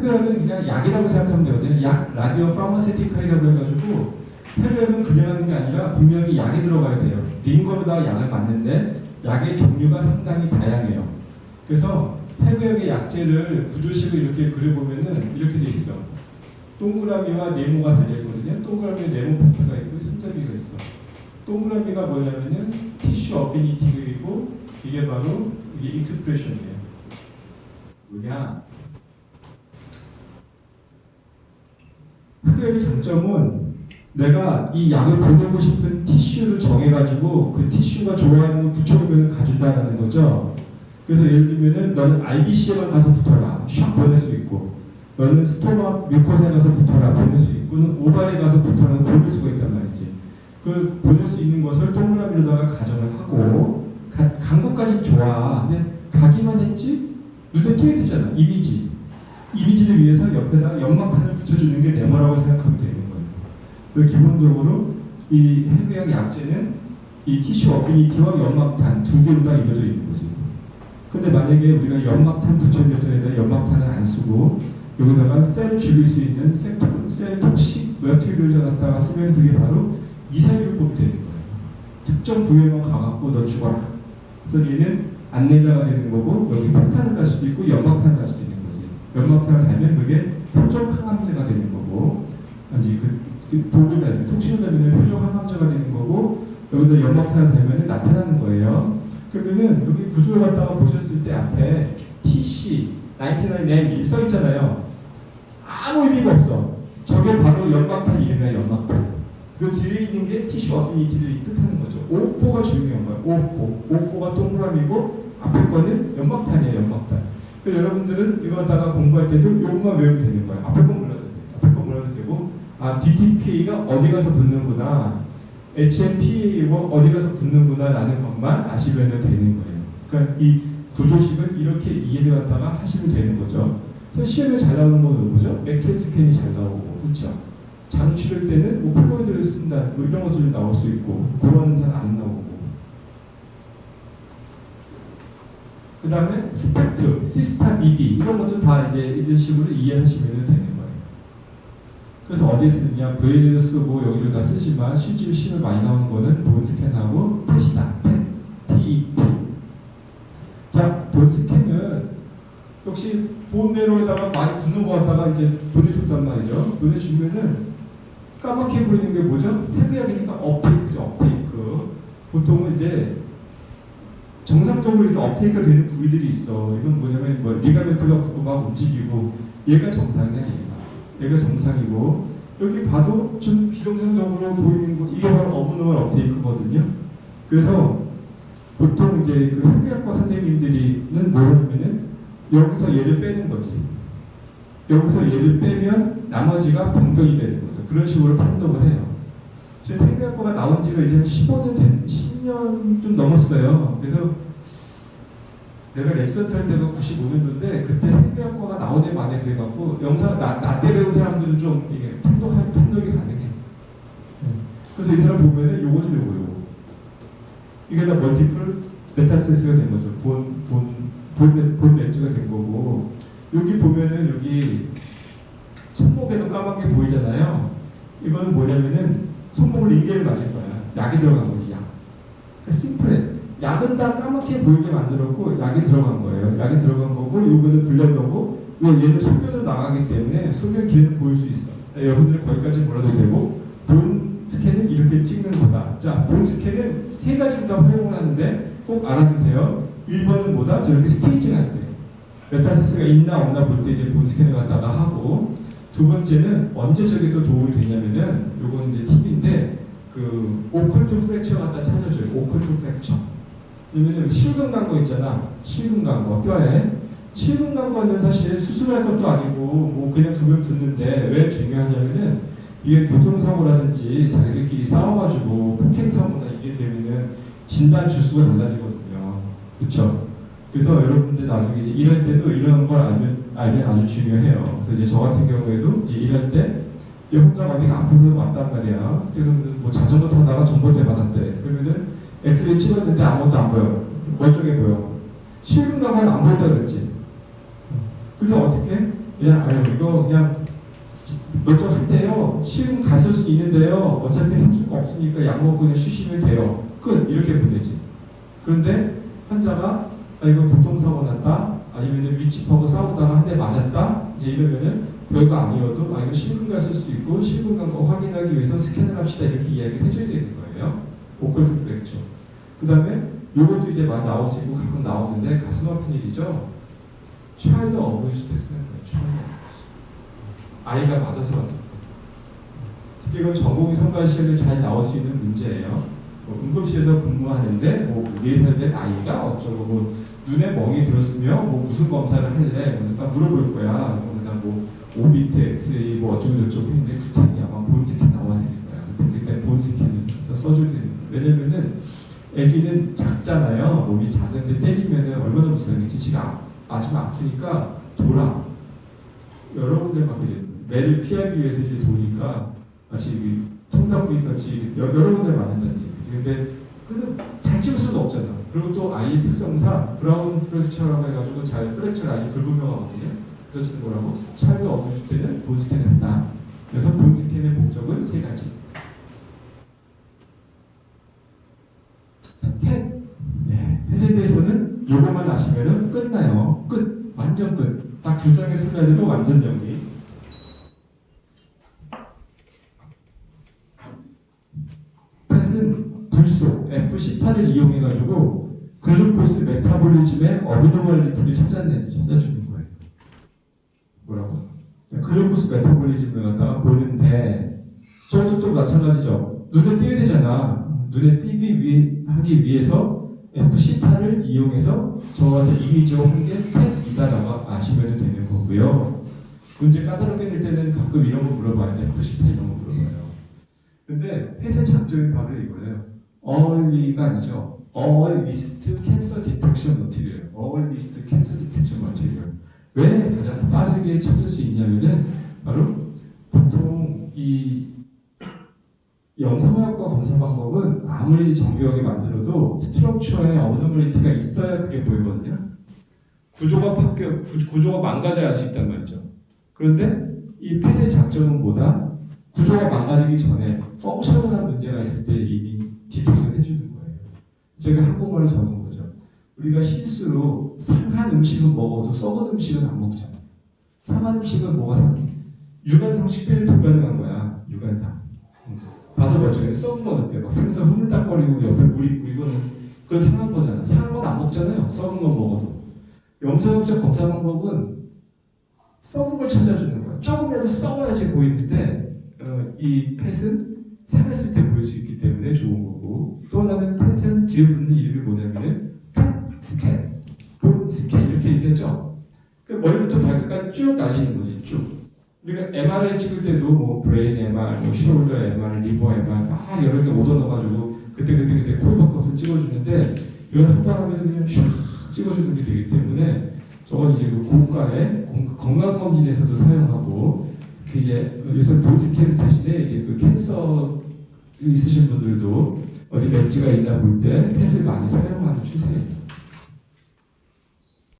폐교약은 그냥 약이라고 생각하면 되거든요. 약, 라디오 파마세티컬이라고 해가지고 폐교약은 그냥 하는 게 아니라 분명히 약이 들어가야 돼요. 링거로다가 약을 맞는데 약의 종류가 상당히 다양해요. 그래서 폐교약의 약재를 구조식을 이렇게 그려보면은 이렇게 돼 있어. 동그라미와 네모가 달려 있거든요. 동그라미에 네모 파트가 있고 손잡이가 있어. 동그라미가 뭐냐면은 티슈 어피니티이고 이게 바로 이게 익스프레션이에요. 뭐냐? 흑역의 장점은 내가 이 약을 보내고 싶은 티슈를 정해가지고 그 티슈가 좋아하는 구조물을 가진다는 거죠. 그래서 예를 들면은 너는 IBC에만 가서 붙어라. 샥 보낼 수 있고 너는 스토마 뮤코사에 가서 붙어라. 보낼 수 있고 는 오발에 가서 붙어라. 보낼 수가 있단 말이지. 그 보낼 수 있는 것을 동그라미로다가 가정을 하고 가, 간 것까지 좋아. 근데 가기만 했지 눈에 띄어야 되잖아. 이미지. 이미지를 위해서 옆에다가 연막탄을 붙여주는 게 네모라고 생각하면 되는 거예요. 그래서 기본적으로 이 해구약 약재는 이 티슈 어피니티와 연막탄 두 개로 다 이루어져 있는 거지. 근데 만약에 우리가 연막탄 붙여줘야 연막탄을 안 쓰고 여기다가 셀 죽일 수 있는 셀, 톡- 셀 톡식 웨트리를 갖다가 쓰면 그게 바로 미사일요법이 되는 거예요. 특정 부위만 가갖고 너 죽어라. 그래서 얘는 안내자가 되는 거고 여기 폭탄을 갈 수도 있고 연막탄을 갈 수도 거지. 연막탄을 달면 그게 표적 항암제가 되는 거고 아니 그, 그 달면 톡신을 달면 표적 항암제가 되는 거고 여기다 연막탄을 달면 나타나는 거예요. 그러면은 여기 구조를 갖다가 보셨을 때 앞에 TC 99M 써 있잖아요. 아무 의미가 없어. 저게 바로 연막탄 이름이야 연막탄. 그 뒤에 있는 게 티슈 어피니티를 뜻하는 거죠. O4가 중요한 거예요. O4. O4가 동그라미고 앞에 거는 연막탄이에요. 연막탄. 여러분들은 이거 갖다가 공부할 때도 이것만 외우면 되는 거예요. 앞에 거 몰라도 돼요. 앞에 거 몰라도 되고 아 DTPA가 어디 가서 붙는구나. HMPA가 어디 가서 붙는구나 라는 것만 아시면 되는 거예요. 그러니까 이 구조식을 이렇게 이해를 갖다가 하시면 되는 거죠. 그래서 시험에 잘 나오는 건 뭐죠? 맥트 스캔이 잘 나오고 그렇죠? 장 치를 때는 뭐 콜로이드를 쓴다 뭐 이런 것들이 나올 수 있고 그거는 잘 안 나오고 그 다음에 스펙트, 시스타 비비 이런 것도 다 이제 이런 식으로 이해하시면 되는 거예요. 그래서 어디에 쓰느냐 브레인에도 쓰고 여기도 다 쓰지만 실제로 시험 많이 나오는 거는 본 스캔하고 펫이다. 펫, P-E-T. 자, 본 스캔은 역시 본 매로에다가 많이 붙는 거 갖다가 이제 보내줬단 말이죠. 보내주면은 까맣게 보이는 게 뭐죠? 해그약이니까 업테이크죠, 업테이크. 보통은 이제 정상적으로 이렇게 업테이크가 되는 부위들이 있어. 이건 뭐냐면 뭐 리가멘트가 붙고 막 움직이고 얘가 정상이야, 얘가. 얘가 정상이고 여기 봐도 좀 비정상적으로 보이는 거 이게 바로 어브노멀 업테이크거든요. 그래서 보통 이제 그 해그약과 선생님들이는 뭐 하냐면은 여기서 얘를 빼는 거지. 여기서 얘를 빼면 나머지가 병변이 되는 거죠. 그런 식으로 판독을 해요. 저희 생각과가 나온 지가 이제 한 15년 된, 10년 좀 넘었어요. 그래서 내가 레지던트 할 때가 95년도인데 그때 나온 애 만에 그래갖고 영상 나, 나때 배운 사람들은 좀 이게 판독할 판독이 가능해. 네. 그래서 이 사람 보면은 요거 좀 요거 요거 이게 다 멀티플 메타스테스가 된 거죠. 본, 본, 본, 매- 본 매치가 된 거고 여기 보면은 여기 손목에도 까맣게 보이잖아요. 이거는 뭐냐면은 손목을 인계를 맞을 거야. 약이 들어간 거 지, 약. 그 심플해. 약은 다 까맣게 보이게 만들었고 약이 들어간 거예요. 약이 들어간 거고 요거는 불린 거고 왜 얘는 소변으로 나가기 때문에 소변 기회는 보일 수 있어. 네, 여러분들 거기까지 몰라도 되고 본 스캔은 이렇게 찍는 거다. 자, 본 스캔은 세 가지로 다 활용을 하는데 꼭 알아두세요. 1번은 뭐다? 저렇게 스테이징 할 때. 메타시스가 있나 없나 볼 때 이제 본 스캔을 갖다가 하고 두 번째는 언제 저게 또 도움이 되냐면은 요건 이제 오컬트 프랙처 갖다 찾아줘요. 오컬트 프랙처. 왜냐면 실금 간거 있잖아. 실금 간 거, 뼈에. 실금 간 거는 사실 수술할 것도 아니고 뭐 그냥 두면 붙는데 왜 중요하냐면은 이게 교통사고라든지 자기들끼리 싸워가지고 폭행사고나 이게 되면은 진단 주수가 달라지거든요. 그렇죠? 그래서 여러분들 나중에 이제 일할 때도 이런 걸 알면 알면 아주 중요해요. 그래서 이제 저 같은 경우에도 이제 일할 때 이 혼자가 어디가 아파서 왔단 말이야. 그러면 뭐 자전거 타다가 전봇대 받았대. 그러면은 엑스레이 찍었는데 아무것도 안 보여. 멀쩡해 보여. 실금 가면 안 보인다 그랬지. 그래서 어떻게? 그냥 아유 이거 그냥 한대요. 시험 갔을 수 있는데요. 어차피 해줄 거 없으니까 약 먹고 그냥 쉬시면 돼요. 끝 이렇게 보내지. 그런데 환자가 아 이거 교통사고 났다. 아니면 윗집하고 싸우다가 한 대 맞았다. 이제 이러면은 별거 아니어도 아 이거 실금 갔을 수 있고 실금 간거 확인하기 위해서 스캔을 합시다 이렇게 이야기를 해줘야 되는 거예요. 오컬트 프랙처. 그 다음에 요것도 이제 많이 나올 수 있고 가끔 나오는데 가슴 아픈 일이죠. 차일드 어부지 때 쓰는 거예요. 차일드. 아이가 맞아서. 특히 이건 전공의 선발 시험에 잘 나올 수 있는 문제예요. 뭐 응급실에서 근무하는데 뭐 예산된 아이가 어쩌고 뭐 눈에 멍이 들었으며 뭐 무슨 검사를 할래? 뭐 일단 물어볼 거야. 그러다 뭐 오비트 엑스레이 뭐 어쩌고 저쩌고 했는데 그때는 아마 본 스캔 나와 있을 거야. 그때 그때 본 스캔을 써줘야 되는. 왜냐면은 애기는 작잖아요. 몸이 작은데 때리면은 얼마나 불쌍했지. 지가 아- 맞으면 아프니까 돌아. 여러 군데 막 이제 매를 피하기 위해서 이제 도니까 마치 이 통닭구이 같이 여- 여러 군데 맞는다는 얘기지. 근데 근데 다 찍을 수는 없잖아. 그리고 또 아이의 특성상 브라운 프랙처라고 해가지고 잘 프랙처가 아니 불분명하거든요. 그래서 지금 뭐라고? 차일드 어부질 때는 본스캔을 한다. 그래서 본 스캔의 목적은 세 가지. 자, 펫. 네, 펫에 대해서는 요것만 아시면은 끝나요. 끝. 완전 끝. 딱 두 장의 순간으로 완전 정리. 펫은 불소 F18을 이용해가지고 글루코스 메타볼리즘의 어브노멀리티를 찾아내 찾아주는 거예요. 뭐라고? 글루코스 메타볼리즘을 갖다가 보는데 저것도 마찬가지죠. 눈에 띄어야 되잖아. 눈에 띄기 위해 하기 위해서 F18을 이용해서 저한테 이미지로 한게 펫이다라고 아시면 되는 거고요. 문제 까다롭게 될 때는 가끔 이런 거 물어봐요. F18 이런 거 물어봐요. 근데 펫의 장점이 바로 이거예요. early가 아니죠. earliest cancer detection material. earliest cancer detection material. 왜 가장 빠르게 찾을 수 있냐면은 바로 보통 이 영상의학과 검사 방법은 아무리 정교하게 만들어도 스트럭처에 어브노멀리티가 있어야 그게 보이거든요. 구조가 바뀌어 구, 구조가 망가져야 할 수 있단 말이죠. 그런데 이 펫의 장점은 뭐다? 구조가 망가지기 전에 펑셔널한 문제가 있을 때 이미 디텍션 해주는 거예요. 제가 한국말로 적은 거죠. 우리가 실수로 상한 음식은 먹어도 썩은 음식은 안 먹잖아. 상한 음식은 뭐가 상해? 유관상 식별이 불가능한 거야. 유관상. 음. 봐서 봤죠. 썩은 건 어때? 막 생선 흐물딱거리고 옆에 물이 있고 이거는 그건 상한 거잖아. 상한 건 안 먹잖아요. 썩은 건 먹어도. 영상학적 검사 방법은 썩은 걸 찾아주는 거야. 조금이라도 썩어야지 보이는데 어, 이 펫은 상했을 때 보일 수 있기 때문에 좋은 거고 또 하나는 펫은 뒤에 붙는 이름이 본 얘기하죠. 그 머리부터 발끝까지 쭉 날리는 거지 쭉. 우리가 MRI 찍을 때도 뭐 브레인 MR, 뭐 숄더 MR, 리버 MR 막 여러 개 오더 넣어가지고 그때 그때 그때 코에 바꿔서 찍어주는데 이건 한번 하면 그냥 슉 찍어주는 게 되기 때문에 저건 이제 그 고가의 건강검진에서도 사용하고 그 이제 요새 본스캔 대신에 이제 그 캔서 있으신 분들도 어디 멘즈가 있나 볼 때 펫을 많이 사용하는 추세예요.